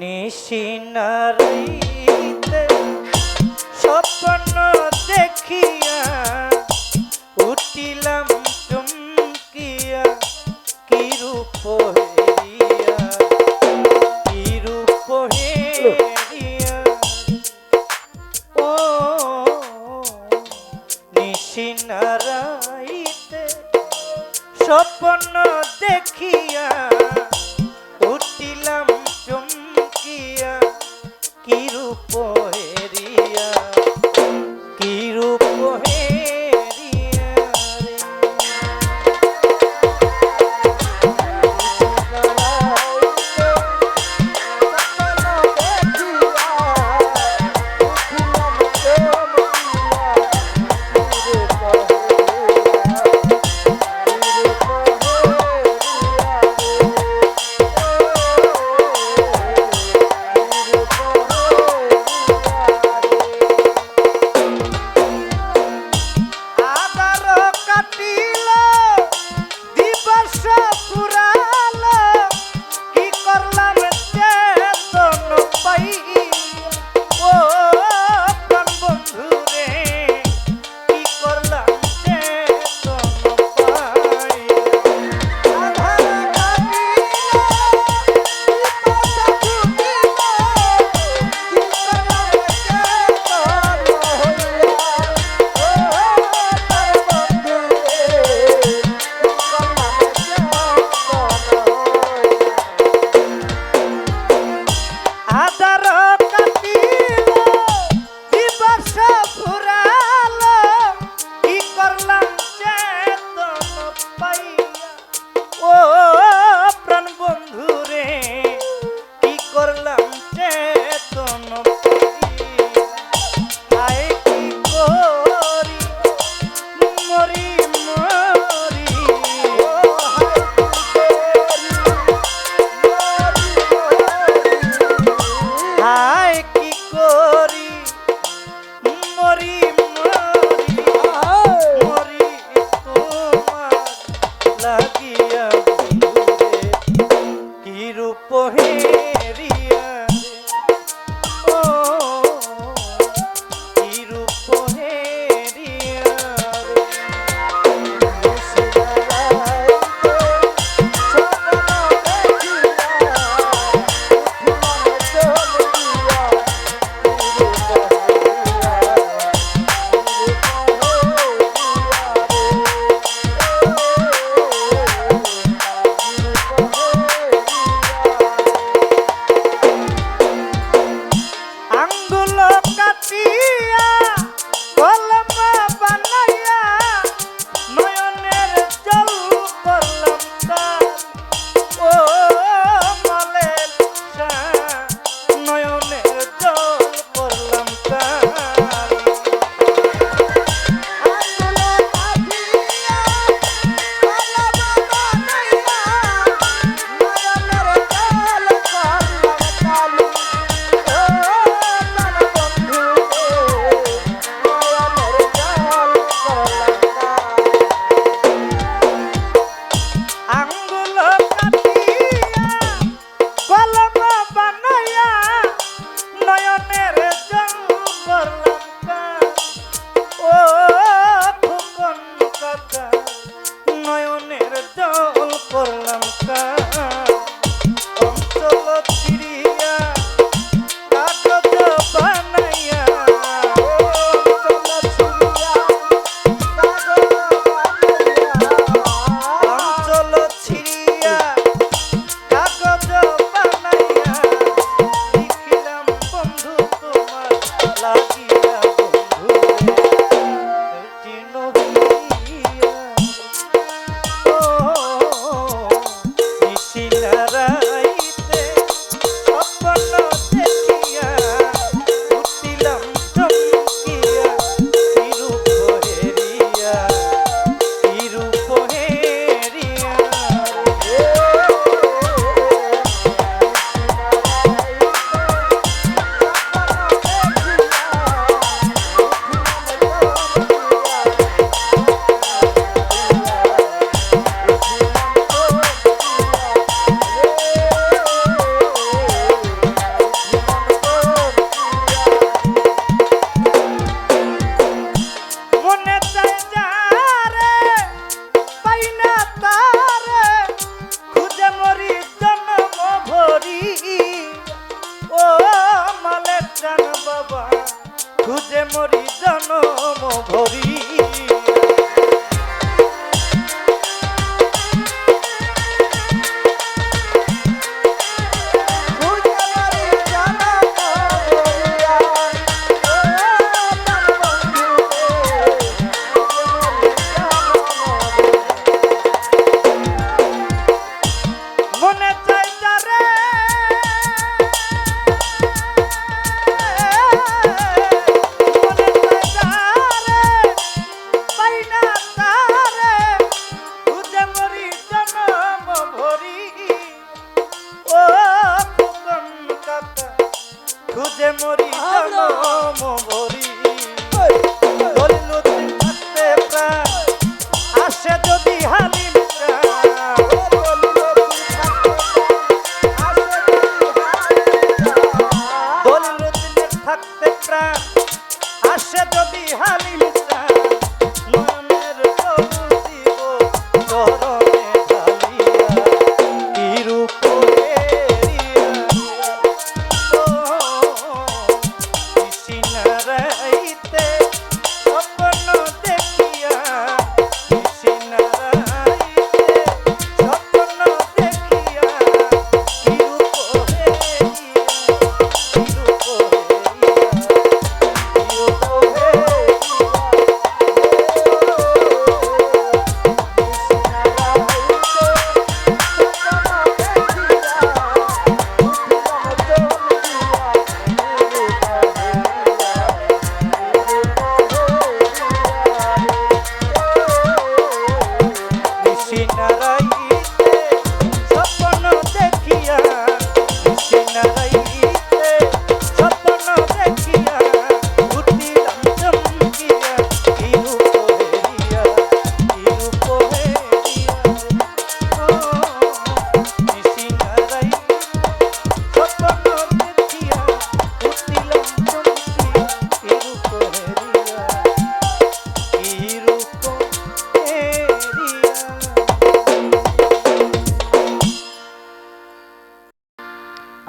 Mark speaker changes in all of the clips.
Speaker 1: নিশিনারিতে স্বপ্ন দেখিয়া কি রূপ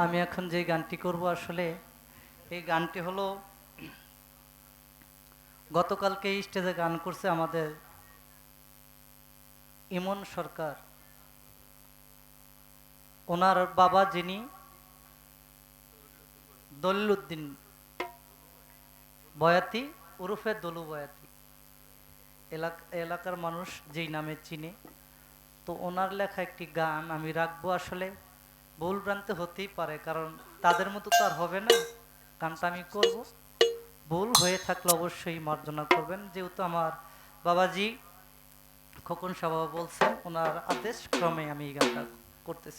Speaker 1: আমি এখন যে গানটি করব আসলে, এই গানটি হলো গতকালকে স্টেজে গান করছে আমাদের ইমন সরকার। ওনার বাবা যিনি দলিলউদ্দিন বয়াতি ওরফে দলু বয়াতি। এলাকা, এলাকার মানুষ যেই নামে চিনে। তো ওনার লেখা একটি গান আমি রাখব আসলে। ভুল ভ্রান্তি হতেই পারে, কারণ তাদের মতো তো আর হবে না। গানটা আমি করব। ভুল হয়ে থাকলে অবশ্যই মার্জনা করবেন। যেহেতু আমার বাবাজি খোকন সাবা বলছেন, ওনার আদেশ ক্রমে আমি এই গানটা করতেছি।